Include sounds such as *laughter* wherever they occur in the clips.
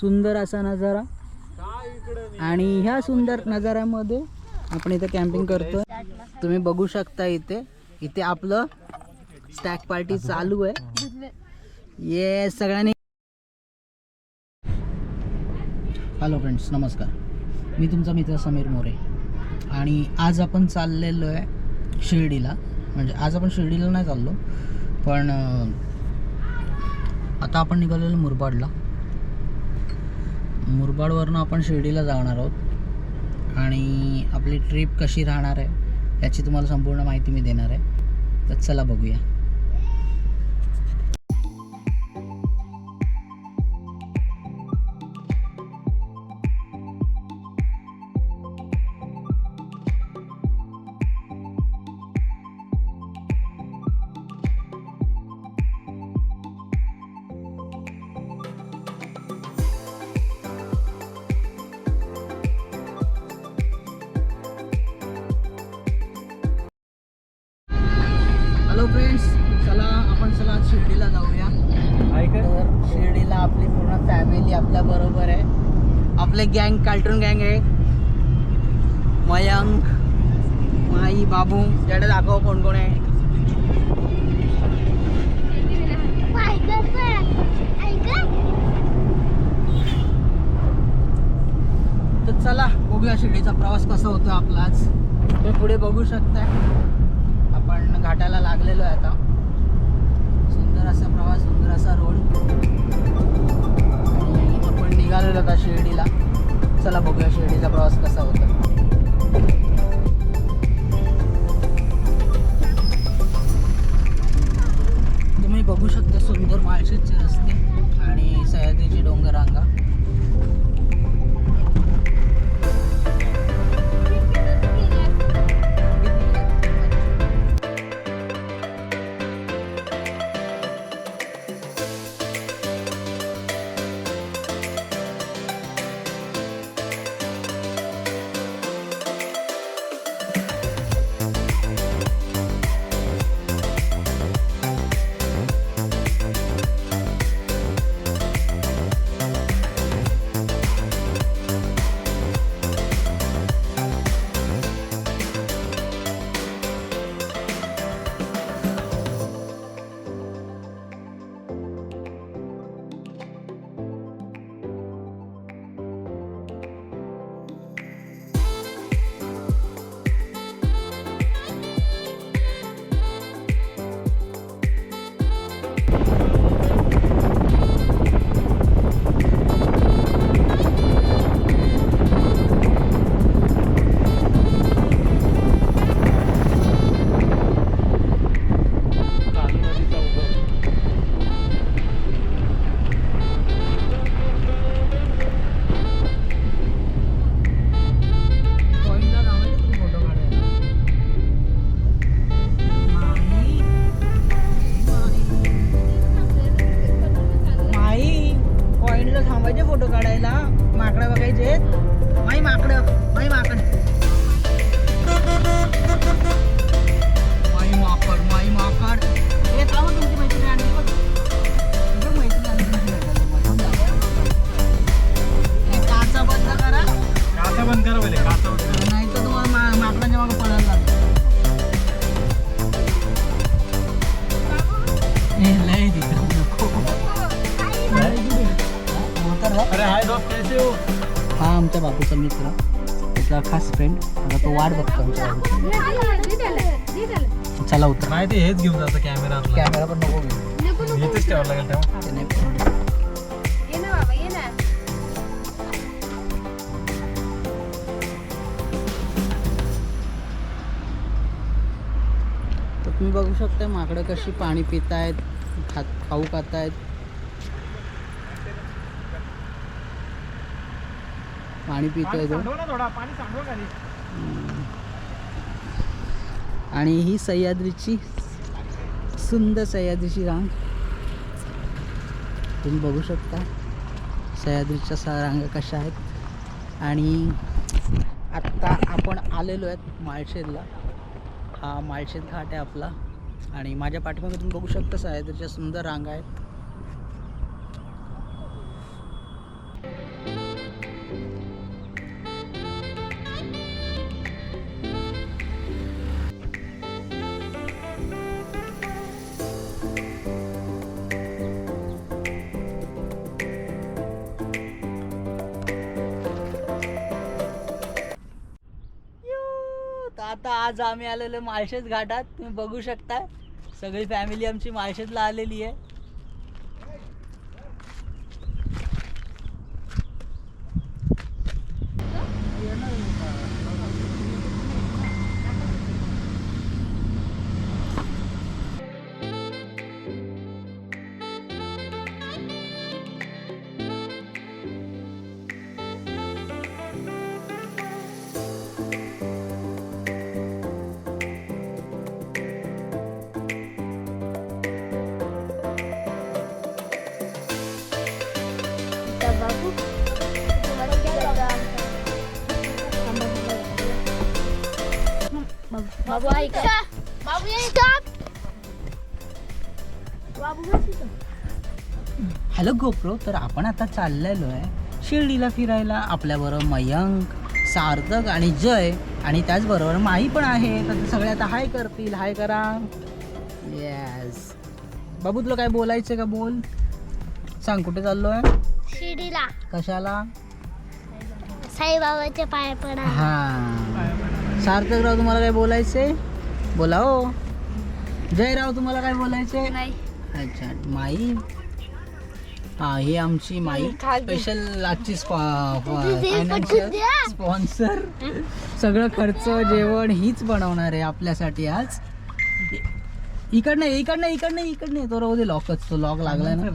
सुंदर असा नजारा. आणि ह्या सुंदर नजाऱ्यामध्ये आपण इथे कॅम्पिंग करतोय. तुम्ही बघू शकता इथे. इथे आपलं स्टॅक पार्टी चालू आहे. ये सगळ्यांनी हॅलो फ्रेंड्स नमस्कार. मी तुमचा मित्र समीर मोरे. आणि आज आपण चाललेलो आहे शिर्डीला. म्हणजे आज आपण शिर्डीला नाही चाललो पण आता आपण निघालेलो मुरबाडला. मुरबाडवरनं आपण शिर्डीला जाणार आहोत. आणि आपली ट्रिप कशी राहणार आहे याची तुम्हाला संपूर्ण माहिती मी देणार आहे. तर चला बघूया. फ्रेंड्स चला आपण चला आज शिर्डीला जाऊया. तर शिर्डीला आपली पूर्ण फॅमिली आपल्या बरोबर आहे. आपले गँग कार्टून गँग आहे. मयंक माई बाबू याकडे दाखव कोण कोण आहे. तर चला बघूया शिर्डीचा प्रवास कसा होतो आपला आज. तुम्ही पुढे बघू शकताय. घाटाला लागलेलो आहे आता. हो. हा आमच्या बापूचा मित्र. त्याचा खास फ्रेंड आता तो वाट बघतो आमच्या बाबूची चला उतर. नाही ते हेच घेऊन जातं कॅमेरा कॅमेरा पण नको घेऊ. इथेच ठेवायला लागेल तेव्हा. तुम्ही बघू शकता माकडं कशी पाणी पितायत खात खाऊ खातायत. पाणी पितोय तो. आणि ही सह्याद्रीची सुंदर सह्याद्रीची रांग. तुम्ही बघू शकता सह्याद्रीच्या सा रांगा कशा आहेत. आणि आत्ता आपण आलेलो आहेत माळशेदला हा माळशेद घाट आहे आपला. आणि माझ्या पाठीमागे तुम्ही बघू शकता सह्याद्रीच्या सुंदर रांगा आहेत. आता आज आम्ही आलेलो माळशेज घाटात. तुम्ही बघू शकता. सगळी फॅमिली आमची माळशेजला आलेली आहे. बाबू ऐका. बाबू हॅलो गोप्रो. तर आपण आता चाललेलो आहे शिर्डीला फिरायला. आपल्याबरोबर मयंक सार्थक आणि जय. आणि त्याचबरोबर माई पण आहे. तर ते सगळे आता हाय करतील. हाय करा. येस बाबू तुला काय बोलायचं का? बोल. सांग कुठे चाललो आहे? शिर्डीला. कशाला? साईबाबाचे पाय पडा हा. सार्थक राव तुम्हाला काय बोलायचंय? बोला हो. जयराव तुम्हाला काय बोलायचंय? नाही. अच्छा माई? हा ही आमची माई. स्पेशल आजची फायनान्शियल स्पॉन्सर सगळं खर्च जेवण हीच बनवणार आहे आपल्यासाठी आज. इकडनं इकडनं इकडनं इकडनं. तो राहू दे लॉकच तो लॉक लागलाय ना.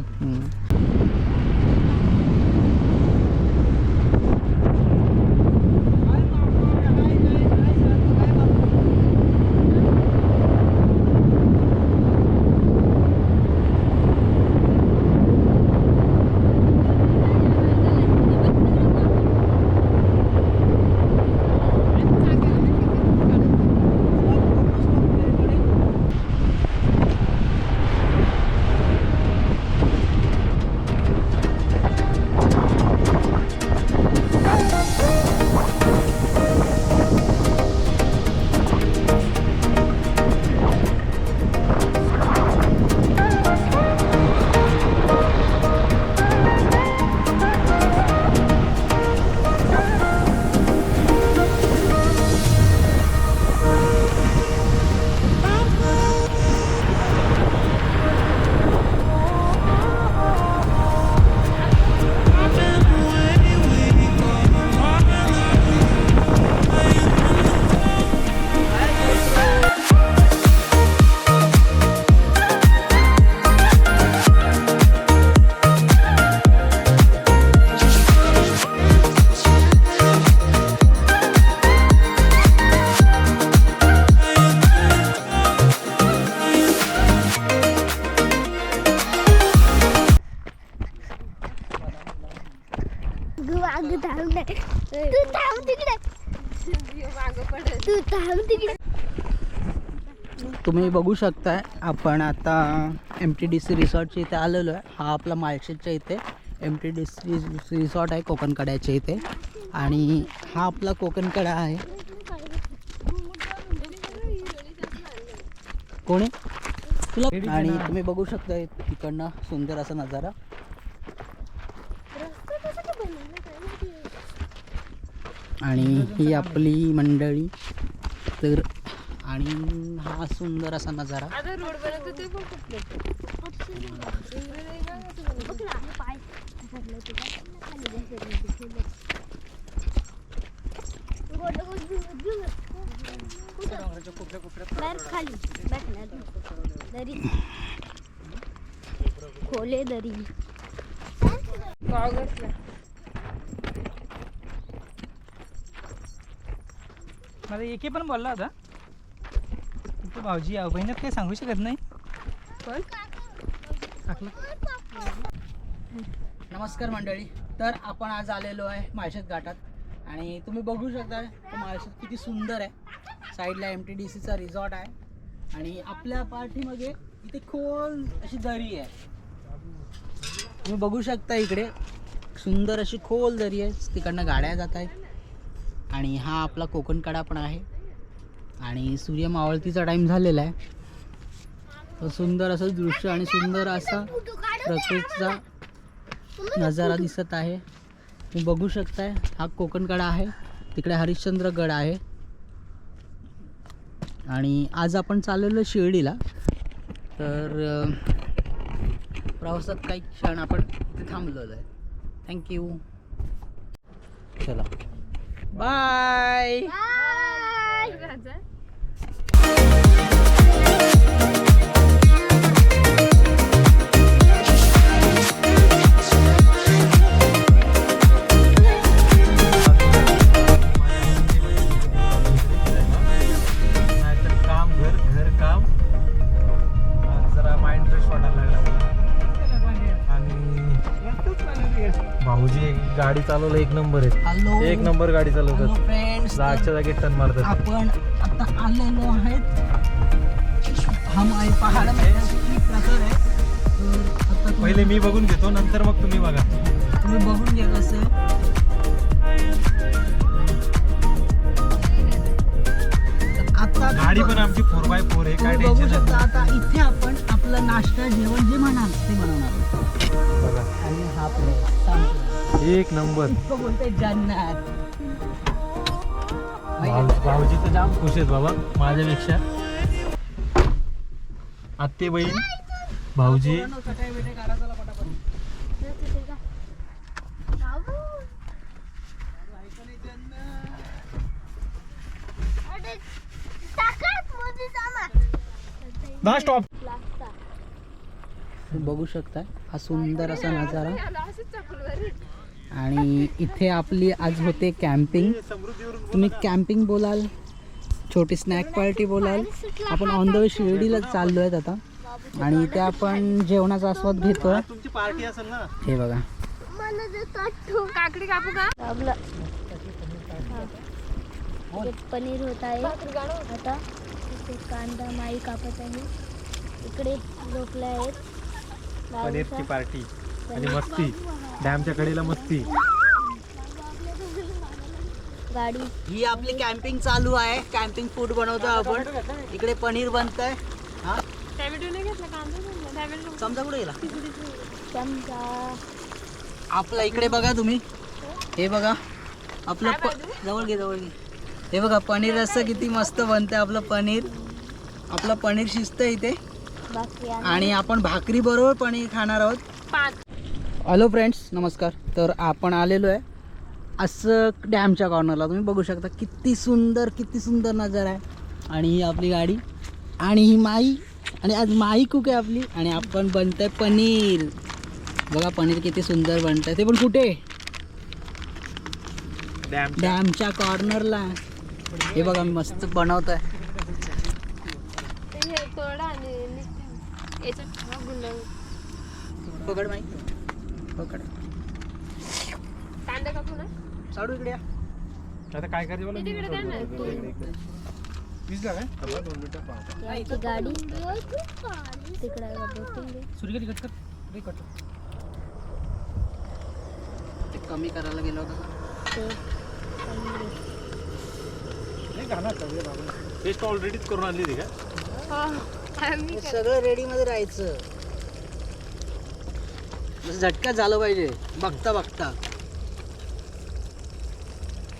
तुम्ही बघू शकताय आपण आता एम टी डी सी रिसॉर्टच्या इथे आलेलो आहे. हा आपला माळशेजच्या इथे. M T D C resort आहे कोकणकड्याच्या इथे. आणि हा आपला कोकणकडा आहे. कोणी? तुला आणि तुम्ही बघू शकता तिकडनं सुंदर असा नजारा. आणि ही आपली मंडळी. तर आणि हा सुंदर असा नजारा. खाली दरी खोले दरी मला एके पण बोलला होता. तू भाऊजी बहिणीत काही सांगू शकत नाही? टाकलं. नमस्कार मंडळी तर आपण आज आलेलो आहे माळशेत घाटात. आणि तुम्ही बघू शकता तो माळशेत किती सुंदर आहे. साईडला एम टी डी सीचा रिसॉर्ट आहे. आणि आपल्या पाठीमागे इथे खोल अशी दरी आहे. तुम्ही बघू शकता इकडे सुंदर अशी खोल दरी आहे. तिकडनं गाड्या जात आहेत आणि हा आपला कोकणकडा पण आहे. आणि सूर्य मावळतीचा टाईम झालेला आहे. सुंदर असं दृश्य आणि सुंदर असा प्रकृतीचा नजारा दिसत आहे. तुम्ही बघू शकताय हा कोकणकडा आहे तिकडे हरिश्चंद्रगड आहे. आणि आज आपण चाललेलो शिर्डीला. तर प्रवासात काही क्षण आपण इथे थांबलेलो आहे. थँक्यू चला. बाय भाऊजी एक गाडी चालवलं एक नंबर आहे. एक नंबर गाडी चालवतात. जागच्या जागी टन मारतात. आपण आता आलेलो आहेत. पहाड पहिले मी बघून घेतो नंतर मग तुम्ही बघा. तुम्ही बघून घ्या कसं गाडी पण आमची फोर बाय फोर आहे काय बघू शकता आता इथे आपण आपलं नाश्ता जेवण जे म्हणाल ते बनवणार. बघा. आणि हा प्लेट. एक नंबर. जन्नत. भाऊजी तर जाम खुश आहेत बाबा माझ्यापेक्षा. आत्ते बहीण भाऊजी. ना स्टॉप बघू शकता हा सुंदर असा नजारा. आणि इथे आपली आज होते कॅम्पिंग. तुम्ही कॅम्पिंग बोलाल छोटी स्नॅक पार्टी बोलाल. आपण ऑन द वे शिर्डीला चाललो आहेत आता. आणि इथे आपण जेवणाचा आस्वाद तुमची पार्टी असेल ना हे बघा. काकडी कापू का? आपलं हे. पनीर होत आहे. आता इथे कांदा माई कापत आहे. इकडे झोपले आहेत. पार्टी. आणि मस्ती. डॅमच्या कडेला मस्ती. गाडी. ही आपली कॅम्पिंग चालू आहे. कॅम्पिंग फूड बनवतो आपण. इकडे पनीर बनतंय. हा? समजा कुठे गेला? चमचा आपला इकडे बघा तुम्ही. हे बघा. आपलं प जवळ घे जवळ घे. हे बघा पनीर रस्सा किती मस्त बनतंय आपलं पनीर. आपलं पनीर शिजतं इथे. आणि आपण भाकरी बरोबर पनीर खाणार आहोत. हॅलो फ्रेंड्स नमस्कार. तर आपण आलेलो आहे असं डॅमच्या कॉर्नरला. तुम्ही बघू शकता किती सुंदर किती सुंदर नजर आहे. आणि ही आपली गाडी आणि ही माई आणि आज माई कुक आहे आपली आणि आपण बनतंय पनीर. बघा पनीर किती सुंदर बनतंय. ते पण कुठे? डॅम डॅमच्या कॉर्नरला. हे बघा मी मस्त बनवत आहे पकड माई. पकड. साडू इकडे या. आता काय करायचं ही गाडी तिकडे सूर्य कट कर. रे कट. ते कमी करायला गेलो होतो. ते. टेस्ट ऑलरेडीच करून आणली ती का? सगळं रेडी मध्ये राहायचं. झटका झालं पाहिजे. बघता बघता.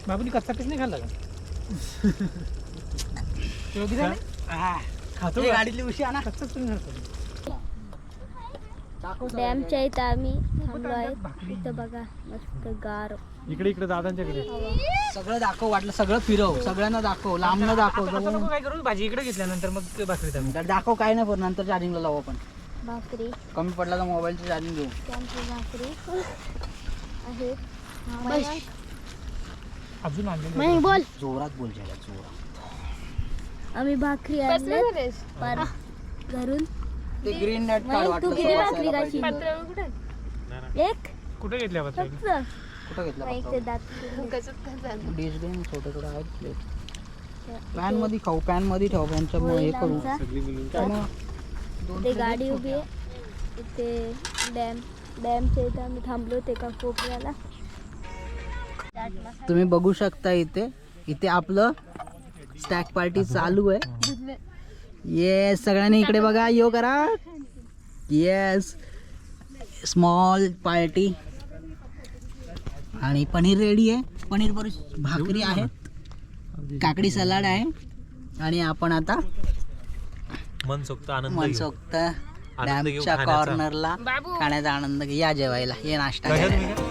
बाबूनी कच्चा पीस नाही खाल्ला का? *laughs* योगी झाले? खातो का? गाडीतली उशी आणा. कच्चाच खातो. डॅमच्या इथं आम्ही थांबलो आहे. इथं बघा मस्त गार. इकडे इकडे दादांच्याकडे सगळं दाखव वाटलं सगळं फिरव. सगळ्यांना दाखव लांबनं दाखव आता जवळ नको काय करू? भाजी इकडे घेतल्यानंतर मग भाकरी तर दाखव काय नाही पण नंतर चार्जिंगला लावू आपण. भाकरी. कमी पडला तर मोबाईलची चार्जिंग घेऊ त्यांची भाकरी. आहेत अजून बोल. जोरात बोल जरा जोरात. आम्ही भाकरी आणले पर घरून ते ग्रीन नेट तू किती भाकरी बसायला खाशील पाहिजे. एक. कुठे घेतल्या भाकरी फक्त. कुठं घेतला दात डिश घे ना, छोटे छोटे आहेत प्लेट पॅनमध्ये खाऊ पॅनमध्ये ठेव पॅनच्या हे करू ते गाडी उभी आहे. इथे डॅम डॅमच्या इथं आम्ही थांबलो ते का कोपऱ्याला तुम्ही बघू शकता इथे. इथे आपलं स्टॅक पार्टी चालू आहे. येस सगळ्यांनी इकडे बघा. यो करा. येस स्मॉल पार्टी आणि पनीर रेडी आहे. पनीर बरोबर भाकरी आहेत. काकडी सलाड आहे. आणि आपण आता मनसोक्त आनंद घेऊ. मनसोक्त आनंद घेऊ डॅमच्या खाण्याचा. कॉर्नरला खाण्याचा आनंद घे या जेवायला ये नाश्ता करायला.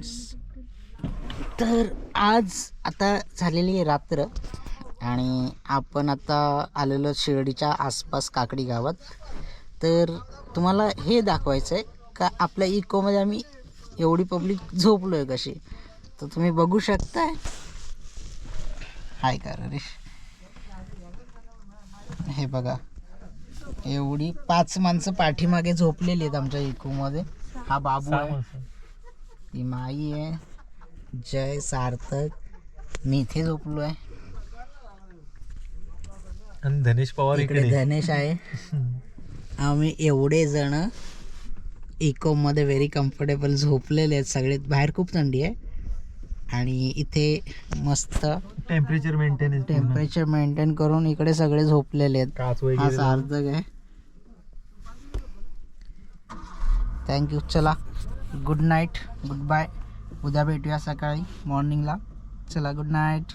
फ्रेंड्स तर आज आता झालेली आहे रात्र आणि आपण आता आलेलो शिर्डीच्या आसपास काकडी गावात. तर तुम्हाला हे दाखवायचं आहे का आपल्या इकोमध्ये आम्ही एवढी पब्लिक झोपलो आहे कशी? तर तुम्ही बघू शकताय. हाय का रे हे बघा. एवढी पाच माणसं पाठीमागे झोपलेली आहेत आमच्या इकोमध्ये हा बाबू आहे. ही माई आहे जय सार्थक। मी इथे झोपलो आहे आणि धनेश पवार इकडे धनेश आहे. *laughs* आम्ही एवढे जण इकोमध्ये व्हेरी कम्फर्टेबल झोपलेले आहेत. सगळे बाहेर खूप थंडी आहे. आणि इथे मस्त टेम्परेचर मेंटेन टेम्परेचर मेंटेन करून इकडे सगळे झोपलेले आहेत. हा. सार्थक आहे. थँक्यू चला. गुड नाईट गुड बाय उद्या भेटूया सकाळी मॉर्निंगला चला गुड नाईट